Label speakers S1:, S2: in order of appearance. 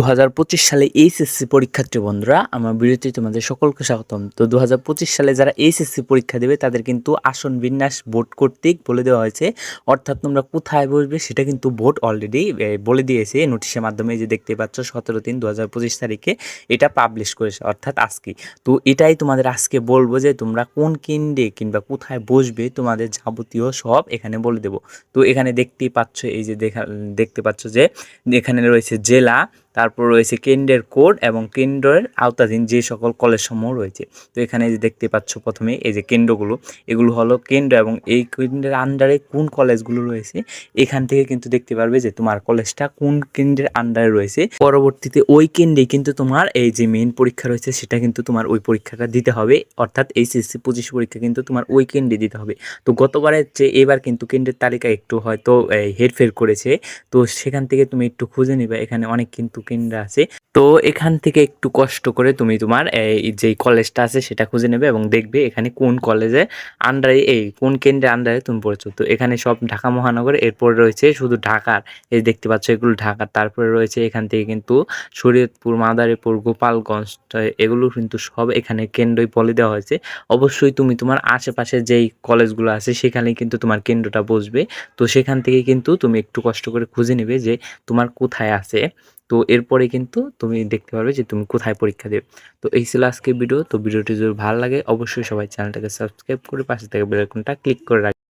S1: দু হাজার পঁচিশ সালে এইচএসসি পরীক্ষার্থী বন্ধুরা, আমার বিরতি তোমাদের সকলকে স্বাগতম। তো দু হাজার পঁচিশ সালে যারা এইচএসসি পরীক্ষা দেবে, তাদের কিন্তু আসন বিন্যাস বোর্ড কর্তৃক বলে দেওয়া হয়েছে। অর্থাৎ তোমরা কোথায় বসবে সেটা কিন্তু বোর্ড অলরেডি বলে দিয়েছে নোটিশের মাধ্যমে। যে দেখতে পাচ্ছ, সতেরো তিন দু তারিখে এটা পাবলিশ করেছে, অর্থাৎ আজকে। তো এটাই তোমাদের আজকে বলব যে তোমরা কোন কেন্দ্রে কিংবা কোথায় বসবে, তোমাদের যাবতীয় সব এখানে বলে দেবো। তো এখানে দেখতেই পাচ্ছ, এই যে দেখা, দেখতে পাচ্ছ যে এখানে রয়েছে জেলা তারপর রয়েছে কেন্দ্রের কোড এবং কেন্দ্রের আওতাধীন যে সকল কলেজসমূহ রয়েছে। তো এখানে যে দেখতে পাচ্ছ প্রথমে এই যে কেন্দ্রগুলো এগুলো হলো কেন্দ্র এবং এই কেন্দ্রের আন্ডারে কোন কলেজগুলো রয়েছে? এখান থেকে কিন্তু দেখতে পারবে যে তোমার কলেজটা কোন কেন্দ্রের আন্ডারে রয়েছে। পরবর্তীতে ওই কেন্দ্রে কিন্তু তোমার এই যে মেইন পরীক্ষা রয়েছে, সেটা কিন্তু তোমার ওই পরীক্ষাটা দিতে হবে। অর্থাৎ এইচএসসি পঁচিশ পরীক্ষা কিন্তু তোমার ওই কেন্দ্রে দিতে হবে। তো গতবারের যে এবার কিন্তু কেন্দ্রের তালিকা একটু হয়তো হেরফের করেছে। তো সেখান থেকে তুমি একটু খুঁজে নিবে। এখানে অনেক কিন্তু কেন্দ্র আছে তো এখান থেকে একটু কষ্ট করে তুমি তোমার এই যেই কলেজটা আছে সেটা খুঁজে নেবে এবং দেখবে এখানে কোন কলেজে আন্ডারে এই কোন কেন্দ্রের আন্ডারে তুমি পড়েছো। তো এখানে সব ঢাকা মহানগর, এরপর রয়েছে শুধু ঢাকার, এই দেখতে পাচ্ছ এগুলো ঢাকার তারপরে রয়েছে এখান থেকে কিন্তু শরীয়তপুর, মাদারীপুর, গোপালগঞ্জ এগুলো কিন্তু সব এখানে কেন্দ্রই বলে দেওয়া হয়েছে। অবশ্যই তুমি তোমার আশেপাশে যেই কলেজগুলো আছে সেখানে কিন্তু তোমার কেন্দ্রটা বসবে। তো সেখান থেকে কিন্তু তুমি একটু কষ্ট করে খুঁজে নেবে যে তোমার কোথায় আছে। তো এরপরে কিন্তু তুমি দেখতে পারবে যে তুমি কোথায় পরীক্ষা দেবে। তো এই ছিল আজকের ভিডিও। তো ভিডিওটি যদি ভালো লাগে, অবশ্যই সবাই চ্যানেলটাকে সাবস্ক্রাইব করে পাশে থেকে বেলাইকনটা ক্লিক করে রাখবে